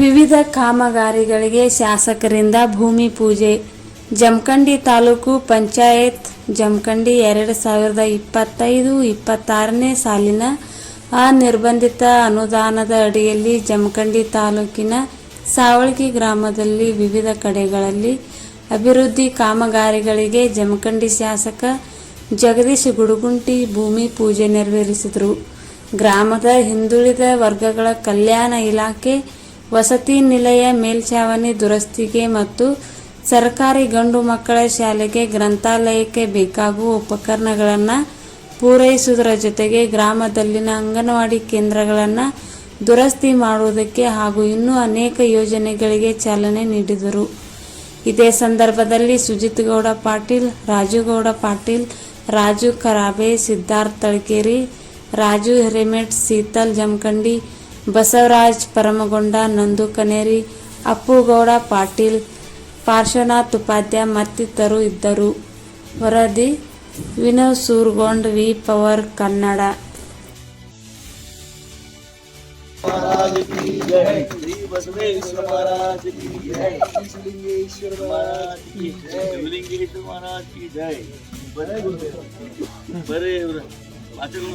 ವಿವಿಧ ಕಾಮಗಾರಿಗಳಿಗೆ ಶಾಸಕರಿಂದ ಭೂಮಿ ಪೂಜೆ. ಜಮಖಂಡಿ ತಾಲೂಕು ಪಂಚಾಯತ್ ಜಮಖಂಡಿ ಎರಡು ಸಾವಿರದ ಇಪ್ಪತ್ತೈದು ಇಪ್ಪತ್ತಾರನೇ ಸಾಲಿನ ಅನಿರ್ಬಂಧಿತ ಅನುದಾನದ ಅಡಿಯಲ್ಲಿ ಜಮಖಂಡಿ ತಾಲೂಕಿನ ಸಾವಳಗಿ ಗ್ರಾಮದಲ್ಲಿ ವಿವಿಧ ಕಡೆಗಳಲ್ಲಿ ಅಭಿವೃದ್ಧಿ ಕಾಮಗಾರಿಗಳಿಗೆ ಜಮಖಂಡಿ ಶಾಸಕ ಜಗದೀಶ್ ಗುಡುಗುಂಟಿ ಭೂಮಿ ಪೂಜೆ ನೆರವೇರಿಸಿದರು. ಗ್ರಾಮದ ಹಿಂದುಳಿದ ವರ್ಗಗಳ ಕಲ್ಯಾಣ ಇಲಾಖೆ ವಸತಿ ನಿಲಯ ಮೇಲ್ಛಾವಣಿ ದುರಸ್ತಿಗೆ ಮತ್ತು ಸರ್ಕಾರಿ ಗಂಡು ಮಕ್ಕಳ ಶಾಲೆಗೆ ಗ್ರಂಥಾಲಯಕ್ಕೆ ಬೇಕಾಗುವ ಉಪಕರಣಗಳನ್ನು ಪೂರೈಸುವುದರ ಜೊತೆಗೆ ಗ್ರಾಮದಲ್ಲಿನ ಅಂಗನವಾಡಿ ಕೇಂದ್ರಗಳನ್ನು ದುರಸ್ತಿ ಮಾಡುವುದಕ್ಕೆ ಹಾಗೂ ಇನ್ನೂ ಅನೇಕ ಯೋಜನೆಗಳಿಗೆ ಚಾಲನೆ ನೀಡಿದರು. ಇದೇ ಸಂದರ್ಭದಲ್ಲಿ ಸುಜಿತ್ ಗೌಡ ಪಾಟೀಲ್ ರಾಜುಗೌಡ ಪಾಟೀಲ್, ರಾಜು ಕರಾಬೆ, ಸಿದ್ಧಾರ್ಥ್ ತಳಕೇರಿ, ರಾಜು ಹಿರೇಮೆಟ್ ಸೀತಲ್ ಜಮಖಂಡಿ ಬಸವರಾಜ್ ಪರಮಗೊಂಡ ನಂದು ಕನೇರಿ ಅಪ್ಪುಗೌಡ ಪಾಟೀಲ್ ಪಾರ್ಶ್ವನಾಥ್ ಉಪಾಧ್ಯಾಯ ಮತ್ತಿತರರು ಇದ್ದರು ವರದಿ ವಿನೋದ್ ಸೂರ್ಗೊಂಡ್ ವಿ ಪವರ್ ಕನ್ನಡ महाराज की जय श्री बसवेश्वर महाराज की जय शिवलिंगेश्वर महाराज की जय शिवलिंगेश्वर महाराज की जय बरे बरे वाचन